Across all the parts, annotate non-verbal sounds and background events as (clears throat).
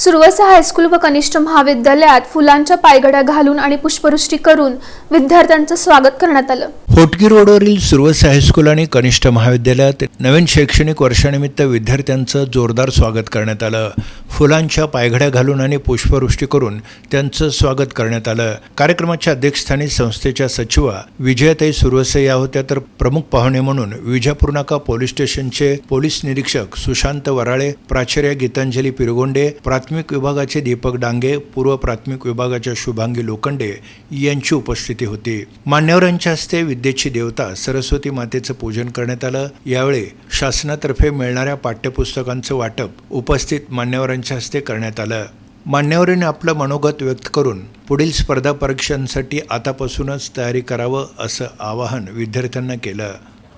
सुरवसा high school व कनिष्ठ महाविद्यालयात फुलांच्या पायघड्या घालून आणि पुष्पवृष्टी करून विद्यार्थ्यांचं स्वागत करण्यात आलं. होटगी रोडवरील सुरवसा हायस्कूल आणि कनिष्ठ महाविद्यालयात नवीन शैक्षणिक वर्षानिमित्त विद्यार्थ्यांचं जोरदार स्वागत करण्यात आलं. फुलांच्या पायघड्या घालून आणि पुष्पवृष्टी करून त्यांचं स्वागत करण्यात आलं. कार्यक्रमाच्या अध्यक्षस्थानी संस्थेच्या सचिवा विजयाताई सुरवसे या होत्या तर प्रमुख पाहुणे म्हणून विजापूरनाका पोलीस स्टेशनचे पोलीस निरीक्षक सुशांत वराळे प्राचार्य गीतांजली पिरगोंडे प्रा प्राथमिक विभागाचे दीपक डांगे पूर्व प्राथमिक विभागाच्या शुभांगी लोखंडे यांची उपस्थिती होती. मान्यवरांच्या हस्ते विद्येची देवता सरस्वती मातेचं पूजन करण्यात आलं. यावेळी शासनातर्फे मिळणाऱ्या पाठ्यपुस्तकांचं वाटप उपस्थित मान्यवरांच्या हस्ते करण्यात आलं. मान्यवरीने आपलं मनोगत व्यक्त करून पुढील स्पर्धा परीक्षांसाठी आतापासूनच तयारी करावं असं आवाहन विद्यार्थ्यांना केलं.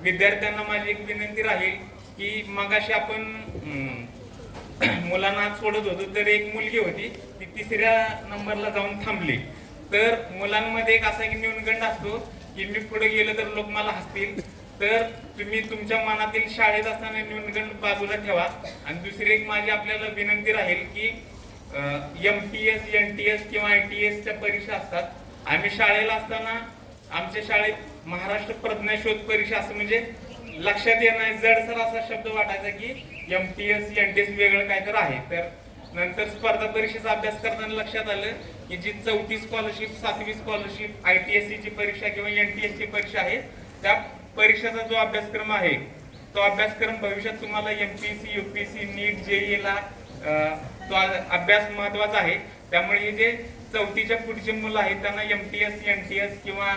विद्यार्थ्यांना माझी एक विनंती राहील की मगाशी आपण (clears throat) मुलांना सोडत होतो तर एक मुलगी होती ती तिसऱ्या नंबरला जाऊन थांबली. तर मुलांमध्ये एक असा की न्यूनगंड असतो की मी पुढे गेलो तर लोक मला हसतील. तर तुम्ही तुमच्या मनातील शाळेत असताना न्यूनगंड बाजूला ठेवा. आणि दुसरी एक माझी आपल्याला विनंती राहील की M T S N T S किंवा आय टी एसच्या परीक्षा असतात. आम्ही शाळेला असताना आमच्या शाळेत महाराष्ट्र प्रज्ञाशोध परीक्षा असं म्हणजे लक्षात येणार जडसर असा शब्द वाटायचा की M T S N T S वेगळं काय तर आहे. तर नंतर स्पर्धा परीक्षेचा अभ्यास करताना लक्षात आलं की जी चौथी स्कॉलरशिप सातवी स्कॉलरशिप आय टी एस ची परीक्षा किंवा एन टी एस ची परीक्षा आहे त्या परीक्षेचा जो अभ्यासक्रम आहे तो अभ्यासक्रम भविष्यात तुम्हाला M P C U MPSC C NEET J E ला तो अभ्यास महत्त्वाचा आहे. त्यामुळे हे जे चौथीच्या पुढचे मुलं आहेत त्यांना M T S N T S किंवा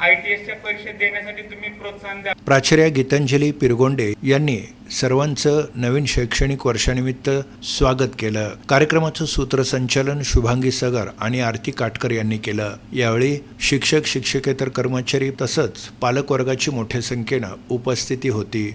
आय टी एसच्या परीक्षा देण्यासाठी तुम्ही प्रोत्साहन द्या. प्राचार्य गीतांजली पिरगोंडे यांनी सर्वांचं नवीन शैक्षणिक वर्षानिमित्त स्वागत केलं. कार्यक्रमाचं सूत्रसंचालन शुभांगी सगर आणि आरती काटकर यांनी केलं. यावेळी शिक्षक शिक्षकेतर कर्मचारी तसंच पालकवर्गाची मोठ्या संख्येनं उपस्थिती होती.